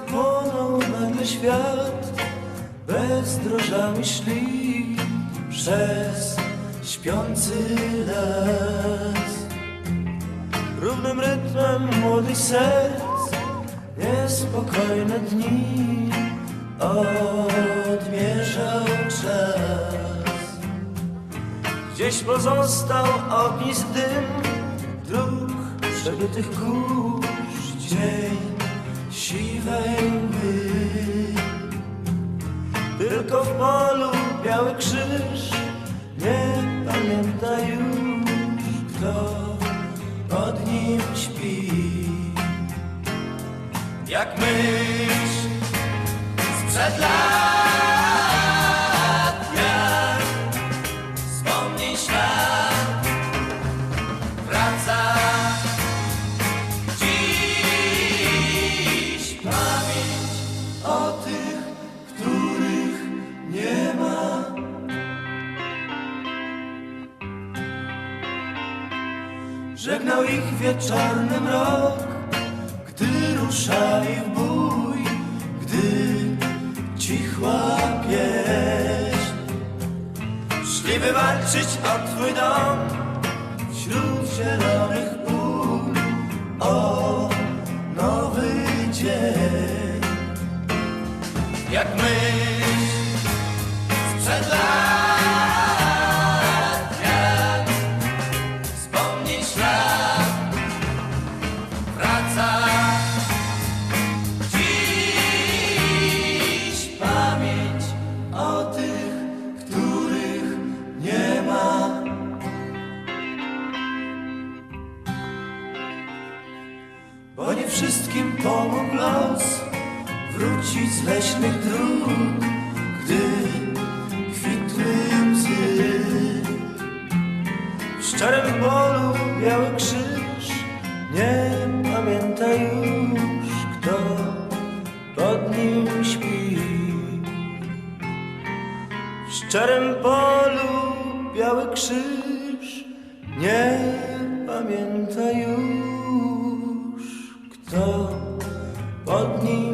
płonął nagle świat, bezdrożami szli przez śpiący las. Równym rytmem młodych serc, niespokojne dni odmierzał czas. Gdzieś pozostał ognisk dym dróg przebytych kurz, dzień Tylko w polu biały krzyż nie pamięta już, kto pod nim śpi. Jak myśl sprzed lat, jak wspomnień ślad Żegnał ich wieczorny mrok, gdy ruszali w bój, gdy cichła pieśń. Szli wywalczyć o twój dom wśród zielonych pól o nowy dzień. Jak myśl sprzed lat, Bo nie wszystkim pomógł los wrócić z leśnych dróg, gdy kwitły łzy. W szczerym polu biały krzyż nie pamięta już, kto pod nim śpi. W szczerym polu biały krzyż nie pamięta już. help me